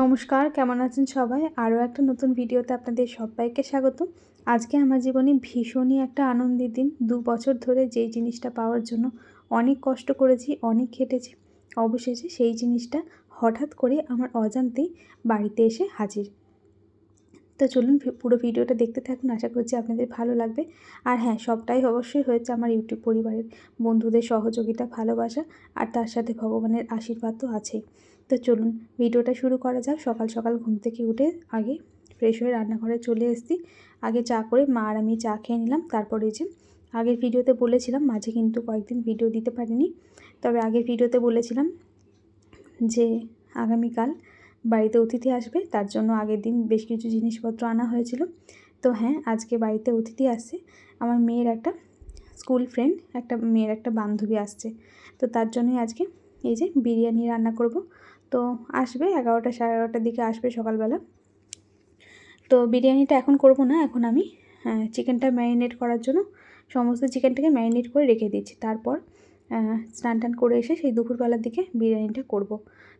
নমস্কার, কেমন আছেন সবাই? আরও একটা নতুন ভিডিওতে আপনাদের সবাইকে স্বাগত আজকে আমার জীবনে ভীষণই একটা আনন্দের দিন। দু বছর ধরে যেই জিনিসটা পাওয়ার জন্য অনেক কষ্ট করেছি, অনেক খেটেছি। অবশেষে সেই জিনিসটা হঠাৎ করে আমার অজান্তেই বাড়িতে এসে হাজির। তো চলুন পুরো ভিডিওটা দেখতে থাকুন। আশা করছি আপনাদের ভালো লাগবে। আর হ্যাঁ সবটাই অবশ্যই হয়েছে আমার ইউটিউব পরিবারের বন্ধুদের সহযোগিতা, ভালোবাসা, আর তার সাথে ভগবানের আশীর্বাদ তো আছেই তো চলুন ভিডিওটা শুরু করা যাক। সকাল সকাল ঘুম থেকে উঠে আগে ফ্রেশ হয়ে রান্নাঘরে চলে এসেছি। আগে চা করে মা আর আমি চা খেয়ে নিলাম। তারপরে যে আগের ভিডিওতে বলেছিলাম, মাঝে কিন্তু কয়েকদিন ভিডিও দিতে পারিনি। তবে আগের ভিডিওতে বলেছিলাম যে আগামীকাল বাড়িতে অতিথি আসবে। তার জন্য আগের দিন বেশ কিছু জিনিসপত্র আনা হয়েছিল। তো হ্যাঁ আজকে বাড়িতে অতিথি আসছে। আমার মেয়ের একটা স্কুল ফ্রেন্ড একটা মেয়ের একটা বান্ধবী আসছে। তো তার জন্যই আজকে এই যে বিরিয়ানি রান্না করব। তো আসবে, এগারোটা সাড়ে এগারোটার দিকে আসবে সকালবেলা। তো বিরিয়ানিটা এখন করব না, এখন আমি চিকেনটা ম্যারিনেট করার জন্য সমস্ত চিকেনটাকে ম্যারিনেট করে রেখে দিচ্ছি তারপর স্নান টান করে এসে সেই দুপুরবেলার দিকে বিরিয়ানিটা করব।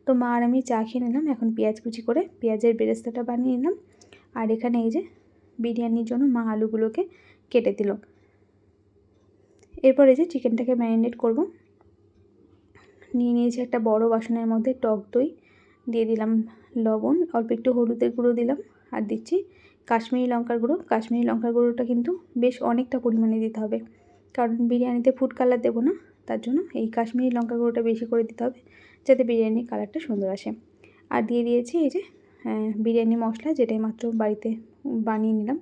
তো মা আর আমি চা খেয়ে নিলাম, এখন পেঁয়াজ কুচি করে পেঁয়াজের বেরেস্তাটা বানিয়ে নিলাম। আর এখানে এই যে বিরিয়ানির জন্য মা আলুগুলোকে কেটে দিল। এরপর এই যে চিকেনটাকে ম্যারিনেট করব। নিয়ে নিয়েছি একটা বড় বাসনের মধ্যে টক দই, দিয়ে দিলাম লবণ, অল্প একটু হলুদের গুঁড়ো দিলাম আর দিচ্ছি কাশ্মীরি লঙ্কার গুঁড়ো। কাশ্মীরি লঙ্কার গুঁড়োটা কিন্তু বেশ অনেকটা পরিমাণে দিতে হবে। কারণ বিরিয়ানিতে ফুড কালার দেবো না, তার জন্য এই কাশ্মীরি লঙ্কা গুঁড়োটা বেশি করে দিতে হবে, যাতে বিরিয়ানির কালারটা সুন্দর আসে। আর দিয়ে দিয়েছি এই যে বিরিয়ানি মশলা, যেটাই মাত্র বাড়িতে বানিয়ে নিলাম,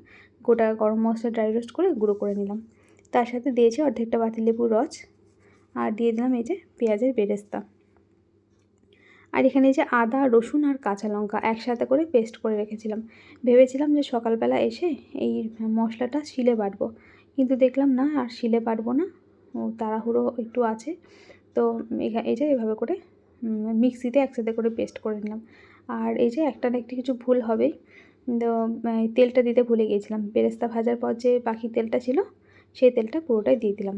গোটা গরম মশলা ড্রাই রোস্ট করে গুঁড়ো করে নিলাম। তার সাথে দিয়েছি অর্ধেকটা পাতিলেবুর রস আর দিয়ে দিলাম এই যে পেঁয়াজের বেরেস্তা। আর এখানে যে আদা, রসুন আর কাঁচা লঙ্কা একসাথে করে পেস্ট করে রেখেছিলাম। ভেবেছিলাম যে সকালবেলা এসে এই মশলাটা শিলে বাটবো। কিন্তু দেখলাম না, আর শিলে বাটবো না। ও তাড়াহুড়ো একটু আছে। তো এই যে এভাবে করে মিক্সিতে একসাথে করে পেস্ট করে নিলাম। আর এই যে একটা না একটু কিছু ভুল হবেই তো তেলটা দিতে ভুলে গিয়েছিলাম। বেরেস্তা ভাজার পর যে বাকি তেলটা ছিল, সেই তেলটা পুরোটাই দিয়ে দিলাম।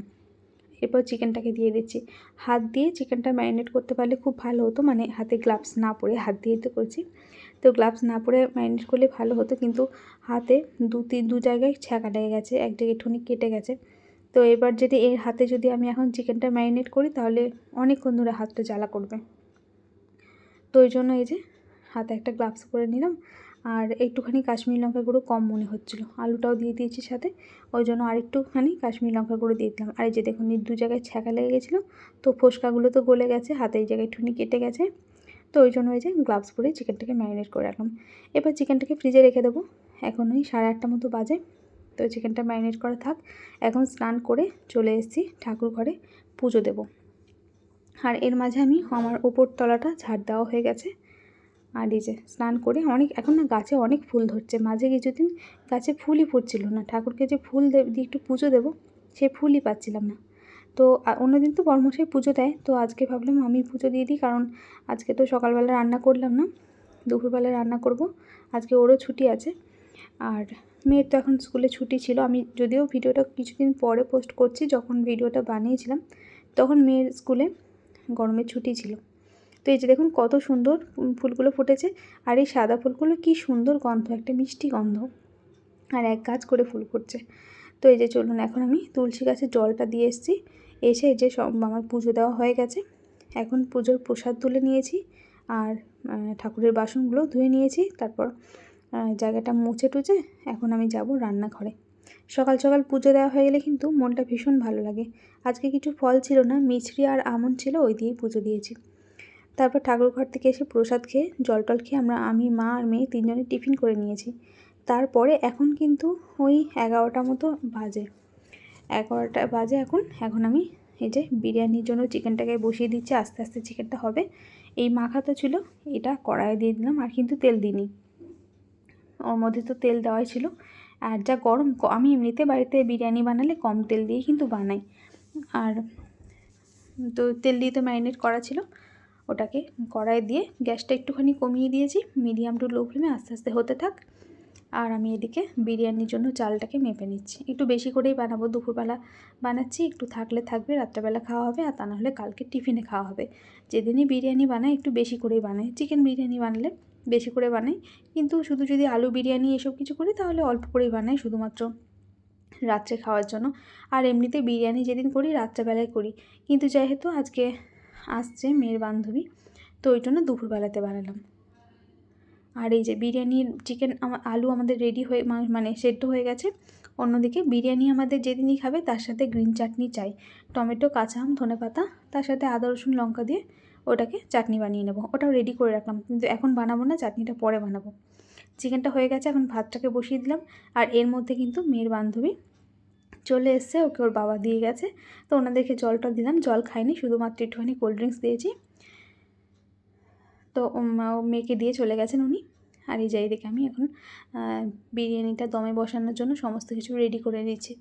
এরপর চিকেনটাকে দিয়ে দিচ্ছি। হাত দিয়ে চিকেনটা ম্যারিনেট করতে পারলে খুব ভালো হতো মানে হাতে গ্লাভস না পরে হাত দিয়েই তো করছি। তো গ্লাভস না পরে ম্যারিনেট করলে ভালো হতো, কিন্তু হাতে দু তিন দু জায়গায় ছ্যাঁকা লেগে গেছে, এক জায়গায় ঠুনি কেটে গেছে। তো এবার যদি এর হাতে যদি আমি এখন চিকেনটা ম্যারিনেট করি, তাহলে অনেকক্ষণ ধরে হাতটা জ্বালা করবে। তো ওই জন্য এই যে হাতে একটা গ্লাভস করে নিলাম। আর একটুখানি কাশ্মীরি লঙ্কা গুঁড়ো কম মনে হচ্ছিল। আলুটাও দিয়ে দিয়েছি সাথে, ওই জন্য আরেকটুখানি কাশ্মীরি লঙ্কা গুঁড়ো দিয়ে দিলাম। আর এই যে দেখুন দু জায়গায় ছ্যাঁকা লেগে গেছিল, তো ফোসকাগুলো তো গলে গেছে, হাতে এই জায়গায় ঠুনি কেটে গেছে। তো ওই জন্য ওই যে গ্লাভস পরে চিকেনটাকে ম্যারিনেট করে রাখলাম। এবার চিকেনটাকে ফ্রিজে রেখে দেবো। এখন ওই সাড়ে আটটা মতো বাজে, তো চিকেনটা ম্যারিনেট করা থাক। এখন স্নান করে চলে এসেছি ঠাকুর ঘরে, পুজো দেবো। আর এর মাঝে আমি আমার ওপর তলাটা ঝাড় দেওয়া হয়ে গেছে। আর এই যে স্নান করে অনেক, এখন না গাছে অনেক ফুল ধরছে। মাঝে কিছুদিন গাছে ফুলই ফুটছিল না। ঠাকুরকে যে ফুল দিয়ে একটু পুজো দেবো, সে ফুলই পাচ্ছিলাম না। তো অন্যদিন তো বর্মশাই পুজো দেয়। তো আজকে ভাবলাম আমি পুজো দিয়ে দিই, কারণ আজকে তো সকালবেলা রান্না করলাম না। দুপুরবেলা রান্না করব। আজকে ওরও ছুটি আছে। আর মেয়ের তো এখন স্কুলে ছুটি ছিল। আমি যদিও ভিডিওটা কিছুদিন পরে পোস্ট করছি, যখন ভিডিওটা বানিয়েছিলাম, তখন মেয়ের স্কুলে গরমের ছুটি ছিল। তো এই যে দেখুন কত সুন্দর ফুলগুলো ফুটেছে। আর এই সাদা ফুলগুলো কি সুন্দর গন্ধ, একটা মিষ্টি গন্ধ। আর এক গাছ করে ফুল ফুটছে। তো এই যে চলুন, এখন আমি তুলসী গাছে জলটা দিয়ে এসেছি। এসে যে সব আমার পুজো দেওয়া হয়ে গেছে। এখন পুজোর প্রসাদ তুলে নিয়েছি। আর ঠাকুরের বাসনগুলো ধুয়ে নিয়েছি। তারপর জায়গাটা মুছে টুচে এখন আমি যাব রান্নাঘরে। সকাল সকাল পুজো দেওয়া হয়ে গেলে কিন্তু মনটা ভীষণ ভালো লাগে। আজকে কিছু ফল ছিল না, মিছরি আর আমন ছিল, ওই দিয়েই পুজো দিয়েছি। তারপর ঠাকুর ঘর থেকে এসে প্রসাদ খেয়ে, জল টল খেয়ে আমরা, আমি, মা আর মেয়ে তিনজনে টিফিন করে নিয়েছি। তারপরে এখন কিন্তু ওই এগারোটা মতো বাজে। এগারোটা বাজে এখন। এখন আমি এই যে বিরিয়ানির জন্য চিকেনটাকে বসিয়ে দিচ্ছি, আস্তে আস্তে চিকেনটা হবে। এই মাখাতো ছিল, এটা কড়াইয়ে দিয়ে দিলাম, আর কিন্তু তেল দিইনি। ওর মধ্যে তো তেল দেওয়াই ছিল। আর যা গরম আমি এমনিতে বাড়িতে বিরিয়ানি বানালে কম তেল দিয়ে কিন্তু বানাই। আর তো তেল দিয়ে তো ম্যারিনেট করা ছিল। ওটাকে কড়াই দিয়ে গ্যাসটা একটুখানি কমিয়ে দিয়েছি, মিডিয়াম টু লো ফ্লেমে আস্তে আস্তে হতে থাক। আর আমি এদিকে বিরিয়ানির জন্য চালটাকে মেপে নিচ্ছি। একটু বেশি করেই বানাবো, দুপুরবেলা বানাচ্ছি, একটু থাকলে থাকবে, রাত্রেবেলা খাওয়া হবে, আর তা নাহলে কালকে টিফিনে খাওয়া হবে। যেদিনই বিরিয়ানি বানাই, একটু বেশি করেই বানাই। চিকেন বিরিয়ানি বানালে বেশি করে বানাই, কিন্তু শুধু যদি আলু বিরিয়ানি এসব কিছু করি, তাহলে অল্প করেই বানাই শুধুমাত্র রাত্রে খাওয়ার জন্য। আর এমনিতে বিরিয়ানি যেদিন করি, রাত্রেবেলায় করি। কিন্তু যেহেতু আজকে আসছে মেয়ের বান্ধবী, তো ওই জন্য দুপুরবেলাতে বানালাম। আর এই যে বিরিয়ানির চিকেন আলু আমাদের রেডি হয়ে মানে সেদ্ধ হয়ে গেছে। অন্যদিকে বিরিয়ানি আমাদের যেদিনই খাবে তার সাথে গ্রিন চাটনি চাই। টমেটো, কাঁচা আম, ধনে পাতা, তার সাথে আদা, রসুন, লঙ্কা দিয়ে ওটাকে চাটনি বানিয়ে নেব। ওটাও রেডি করে রাখলাম, কিন্তু এখন বানাবো না চাটনিটা পরে বানাবো। চিকেনটা হয়ে গেছে, এখন ভাতটাকে বসিয়ে দিলাম। আর এর মধ্যে কিন্তু মেয়ের বান্ধবী চলে এসছে, ওকে ওর বাবা দিয়ে গেছে। তো ওনাদেরকে জলটা দিলাম, জল খাইনি, শুধুমাত্র একটুখানি কোল্ড ড্রিঙ্কস দিয়েছি। তো মেয়েকে দিয়ে চলে গেছেন উনি। আর এই যাই দেখে আমি এখন বিরিয়ানিটা দমে বসানোর জন্য সমস্ত কিছু রেডি করে নিচ্ছি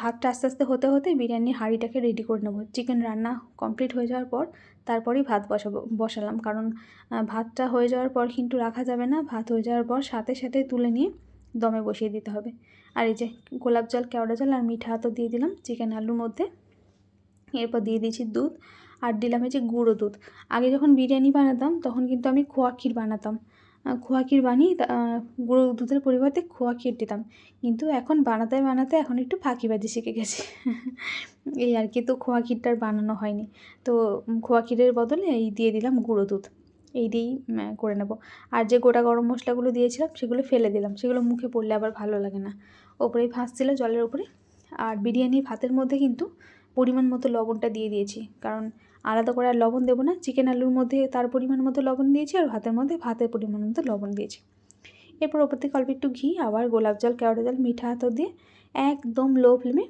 ভাতটা আস্তে আস্তে হতে হতে বিরিয়ানির হাঁড়িটাকে রেডি করে নেব। চিকেন রান্না কমপ্লিট হয়ে যাওয়ার পর তারপরেই ভাত বসাবো, বসালাম। কারণ ভাতটা হয়ে যাওয়ার পর কিন্তু রাখা যাবে না। ভাত হয়ে যাওয়ার পর সাথে সাথে তুলে নিয়ে দমে বসিয়ে দিতে হবে। আর এই যে গোলাপ জল, কেওড়া জল আর মিঠা তো দিয়ে দিলাম চিকেন আলুর মধ্যে। এরপর দিয়ে দিয়েছি দুধ আর দিলাম এই যে গুঁড়ো দুধ। আগে যখন বিরিয়ানি বানাতাম, তখন কিন্তু আমি খোয়া ক্ষীর বানাতাম। খোয়া ক্ষীর বানিয়ে গুঁড়ো দুধের পরিবর্তে খোয়া ক্ষীর দিতাম। কিন্তু এখন বানাতে বানাতে এখন একটু ফাঁকিবাজি শিখে গেছি। এই আর কি, তো খোয়া ক্ষীরটার বানানো হয়নি। তো খোয়া ক্ষীরের বদলে এই দিয়ে দিলাম গুঁড়ো দুধ। এই দিয়েই করে নেব। আর যে গোটা গরম মশলাগুলো দিয়েছিলাম, সেগুলো ফেলে দিলাম। সেগুলো মুখে পড়লে আবার ভালো লাগে না। ওপরেই ভাসছিল জলের উপরে। আর বিরিয়ানি ভাতের মধ্যে কিন্তু পরিমাণ মতো লবণটা দিয়ে দিয়েছি। কারণ আলাদা করে আর লবণ দেবো না। চিকেন আলুর মধ্যে তার পরিমাণ মতো লবণ দিয়েছি আর ভাতের মধ্যে ভাতের পরিমাণ মতো লবণ দিয়েছি। এরপর ওপর থেকে অল্প একটু ঘি, আবার গোলাপ জল, কেওড়া জল, মিঠা আতর দিয়ে একদম লো ফ্লেমে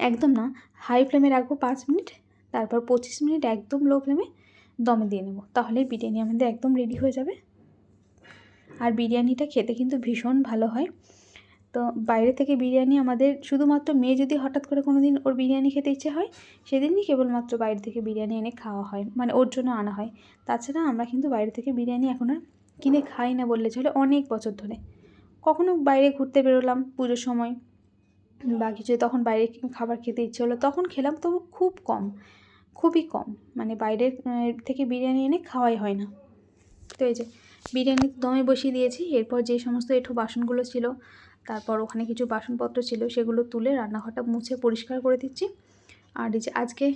একদম না হাই ফ্লেমে রাখব পাঁচ মিনিট। তারপর পঁচিশ মিনিট একদম লো ফ্লেমে দমে দিয়ে নেব। তাহলে বিরিয়ানি আমাদের একদম রেডি হয়ে যাবে। আর বিরিয়ানিটা খেতে কিন্তু ভীষণ ভালো হয়। তো বাইরে থেকে বিরিয়ানি আমাদের শুধুমাত্র মেয়ে যদি হঠাৎ করে কোনো দিন ওর বিরিয়ানি খেতে ইচ্ছে হয়, সেদিনই কেবলমাত্র বাইরে থেকে বিরিয়ানি এনে খাওয়া হয় মানে ওর জন্য আনা হয়। তাছাড়া আমরা কিন্তু বাইরে থেকে বিরিয়ানি এখন আর কিনে খাই না বললে চলে অনেক বছর ধরে। কখনো বাইরে ঘুরতে বেরোলাম পুজোর সময়, বা কিছু তখন বাইরে খাবার খেতে ইচ্ছে হলো, তখন খেলাম তবু খুব কম। খুবই কম। মানে বাইরের থেকে বিরিয়ানি এনে খাওয়াই হয় না। তো এই যে বিরিয়ানি দমে বসিয়ে দিয়েছি। এরপর যে সমস্ত এঁঠো বাসনগুলো ছিল, তারপর ওখানে কিছু বাসনপত্র ছিল, সেগুলো তুলে রান্নাঘরটা মুছে পরিষ্কার করে দিচ্ছি। আর এই যে আজকে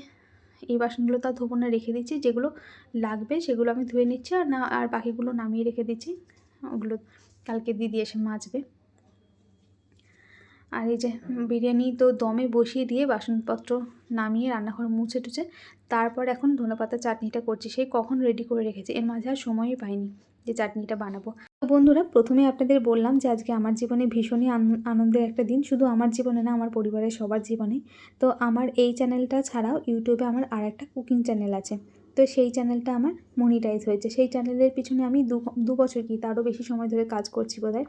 এই বাসনগুলো তো আর ধোবো না, রেখে দিচ্ছি। যেগুলো লাগবে সেগুলো আমি ধুয়ে নিচ্ছি, আর না, আর বাকিগুলো নামিয়ে রেখে দিচ্ছি। ওগুলো কালকে দিদি এসে মাজবে। আর এই যে বিরিয়ানি তো দমে বসিয়ে দিয়ে বাসনপত্র নামিয়ে রান্নাঘর মুছে টুছে, তারপর এখন ধনেপাতা চাটনিটা করছি। সেই কখন রেডি করে রেখেছি? এর মাঝে আর সময়ই পাইনি যে চাটনিটা বানাবো। তো বন্ধুরা, প্রথমে আপনাদের বললাম যে আজকে আমার জীবনে ভীষণই আন- আনন্দের একটা দিন। শুধু আমার জীবনে না, আমার পরিবারের সবার জীবনে। তো আমার এই চ্যানেলটা ছাড়াও ইউটিউবে আমার আর একটা কুকিং চ্যানেল আছে। তো সেই চ্যানেলটা আমার মনিটাইজ হয়েছে। সেই চ্যানেলের পিছনে আমি দু বছর কি, তারও বেশি সময় ধরে কাজ করছি বোধহয়।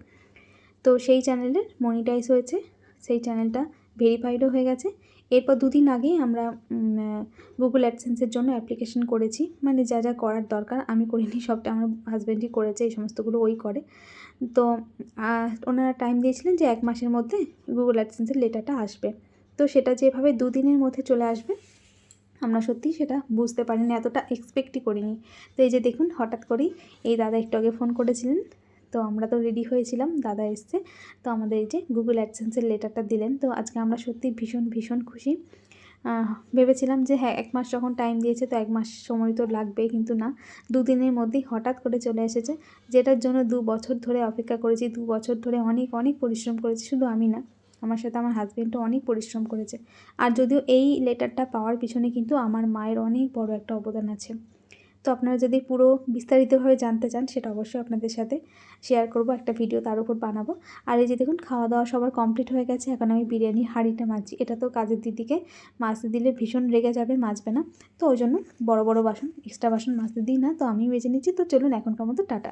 তো সেই চ্যানেলের মনিটাইজ হয়েছে, সেই চ্যানেলটা ভেরিফাইডও হয়ে গেছে। এরপর দুদিন আগেই আমরা গুগল অ্যাডসেন্সের জন্য অ্যাপ্লিকেশন করেছি। মানে যা যা করার দরকার, আমি করিনি, সবটা আমার হাজব্যান্ডই করেছে, এই সমস্তগুলো ওই করে। তো ওনারা টাইম দিয়েছিলেন যে এক মাসের মধ্যে গুগল অ্যাডসেন্সের লেটারটা আসবে। তো সেটা যেভাবে দুদিনের মধ্যে চলে আসবে, আমরা সত্যিই সেটা বুঝতে পারিনি, এতটা এক্সপেক্টই করিনি। তো এই যে দেখুন, হঠাৎ করেই এই দাদা একটু আগে ফোন করেছিলেন। তো আমরা তো রেডি হয়েছিলাম, দাদা এসছে। তো আমাদের এই যে গুগল অ্যাডসেন্সের লেটারটা দিলেন। তো আজকে আমরা সত্যি ভীষণ ভীষণ খুশি। ভেবেছিলাম যে হ্যাঁ এক মাস যখন টাইম দিয়েছে, তো এক মাস সময় তো লাগবে, কিন্তু না। দুদিনের মধ্যেই হঠাৎ করে চলে এসেছে। যেটার জন্য দু বছর ধরে অপেক্ষা করেছি, দু বছর ধরে অনেক অনেক পরিশ্রম করেছি, শুধু আমি না, আমার সাথে আমার হাজব্যান্ডও অনেক পরিশ্রম করেছে। আর যদিও এই লেটারটা পাওয়ার পিছনে কিন্তু আমার মায়ের অনেক বড় একটা অবদান আছে। তো আপনারা যদি পুরো বিস্তারিতভাবে জানতে চান, সেটা অবশ্যই আপনাদের সাথে শেয়ার করব, একটা ভিডিও তার উপর বানাবো। আর এই যে দেখুন খাওয়া দাওয়া সবার কমপ্লিট হয়ে গেছে, এখন আমি বিরিয়ানি, হাঁড়িটা মাজছি। এটা তো কাজের দিদিকে মাজতে দিলে ভীষণ রেগে যাবে, মাজবে না। তো ওই জন্য বড় বড় বাসন এক্সট্রা বাসন মাজতে দিই না, তো আমি বেছে নিচ্ছি। তো চলুন, এখনকার মতো টাটা।